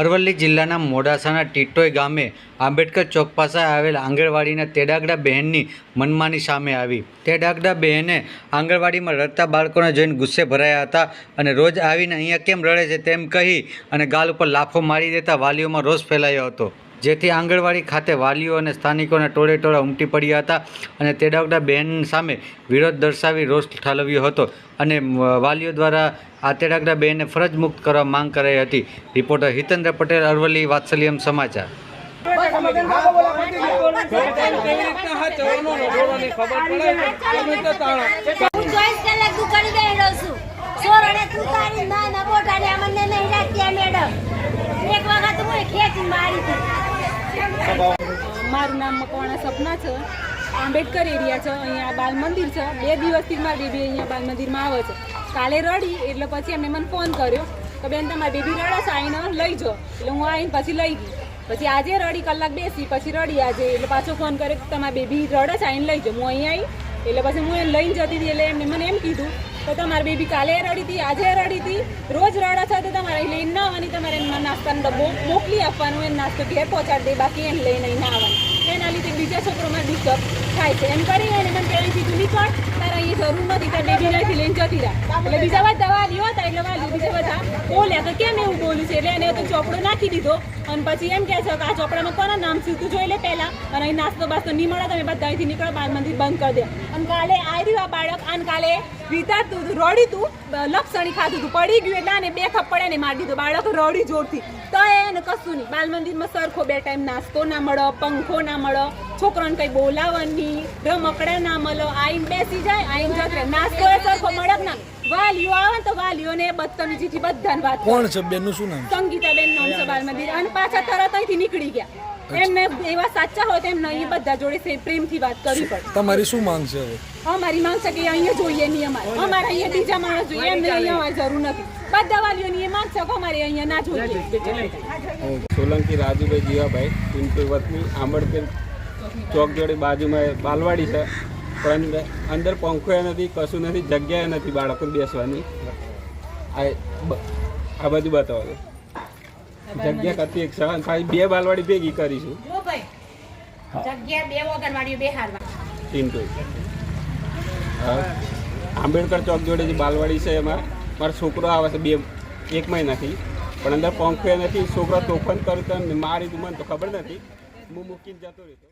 અરવલ્લી જિલ્લાના મોડાસાના ટીટોઈ ગામે આંબેડકર ચોક પાસે આવેલ આંગણવાડીના તેડાગડા બહેનની મનમાની સામે આવી. તેડાગડા બહેને આંગણવાડીમાં રડતા બાળકોને જોઈને ગુસ્સે ભરાયા હતા અને રોજ આવીને અહીંયા કેમ રડે છે તેમ કહી અને ગાલ ઉપર લાફો મારી દેતા વાલીઓમાં રોષ ફેલાયો હતો. જેથી આંગણવાડી ખાતે વાલીઓ અને સ્થાનિકોના ટોળે ટોળા ઉમટી પડ્યા હતા અને તેડાવડા બહેન સામે વિરોધ દર્શાવી રોષ ઠાલવ્યો હતો અને વાલીઓ દ્વારા આ તેડાગડા બહેનને ફરજ મુક્ત કરવા માંગ કરાઈ હતી. રિપોર્ટર હિતેન્દ્ર પટેલ, અરવલ્લી, વાત્સલ્યમ સમાચાર. એક વખત હું ખેંચી મારી મારું નામ મકવાણા સપના છે. આંબેડકર એરિયા છે. અહીંયા બાલ મંદિર છે. બે દિવસથી મારી બેબી અહીંયા બાલ મંદિરમાં આવે છે. કાલે રડી, એટલે પછી એમને મને ફોન કર્યો કે બેન તમારી બેબી રડે છે આવીને લઈ જાઓ. એટલે હું આવીને પછી લઈ ગઈ. પછી આજે રડી, કલાક બેસી, પછી રડી આજે. એટલે પાછો ફોન કર્યો કે તમારી બેબી રડે છે આવીને લઈ જાઓ. હું અહીં આવી એટલે પછી હું એને લઈને જતી હતી, એટલે એમને મને એમ કીધું તો તમારી બેબી કાલે રડી હતી, આજે રડી હતી. રોજ રડે છે, તો તમારે લઈને ના આવવાની. તમારે એને નાસ્તાનો ડબ્બો મોકલી આપવાનો એને નાસ્તો ઘેર પહોંચાડી દે, બાકી એને લઈને ના આવવાનું. એના લીધે બીજા છોકરોમાં ડિસ્ટર્બ થાય છે. એમ કરીને અને મને પહેલી કીધું નીકળ તારે અહીંયા જરૂર નથી, તારે બેબી લઈને જતી રહ્યા એટલે બીજા બધા વાલીઓ હતા એટલે બીજા બોલ્યા તો કેમ એવું બોલ્યું છે? એટલે એને તો ચોપડો નાખી દીધો. અને પછી એમ કહે છે કે આ ચોપડામાં કોના નામ છે, તું જોઈ લે પહેલા. અને અહીં નાસ્તો બાસ્તો નહીં મળે તમે બધા અહીંથી નીકળો, બાર મંદિર બંધ કરી દે. અને કાલે આવ્યું આ બાળક, અને કાલે વિતા હતું રડી તું લપસણી ખાધું હતું પડી ગયું એટલે આને બે થપ્પડે એને મારી દીધું. બાળક રડી જોરથી. તો એને કશું નહીં. બાલ મંદિરમાં સરખો બે ટાઈમ નાસ્તો ના મળો, પંખો ના મળો. છોકરાને કઈ બોલાવવાની રમકડા ના મળો આઈને બેસી જાય આઈને જત રહે નાસ્તો એ સરખો મળક ના. વાલીઓ આવે ને તો વાલીઓને બદતમીજીથી બધાને વાત કોણ છે બેનનું શું નામ સંગીતાબેન નામ છે બાલ મંદિર અને પાછા તરત અહીંથી નીકળી ગયા. એમને એવા સાચા હોય તો નહીં બધા જોડે સે- પ્રેમથી વાત કરવી પડે. તમારી શું માંગ છે હવે? અમારી માંગ છે કે અહીંયા જોઈએ નહીં અમારે. અમારે અહીંયા બીજા માણસ જોઈએ. એમને અહીંયા અમારે જરૂર નથી. બધા વાલીઓની એ માંગ છે કે અમારે અહીંયા ના જોઈએ. સોલંકી રાજુભાઈ જીવાભાઈ પિન્ટુ વતની આંબેડકર ચોક જોડે બાજુમાં બાલવાડી છે. પણ અંદર- પંખો નથી કશું નથી જગ્યાએ નથી બાળકો બેસવાની. આ બ- આ બાજુ બતાવો. જગ્યા કરતી એક છે અને બે બાલવાડી ભેગી કરીશું. જગ્યા બે. આંબેડકર ચોક જોડે જે બાલવાડી છે એમાં મારો છોકરો આવે છે બે એક મહિનાથી. પણ અંદર પંખો નથી છોકરો તોફાન કરતો મારી તું મને તો ખબર નથી. હું મૂકીને જતો રહેતો.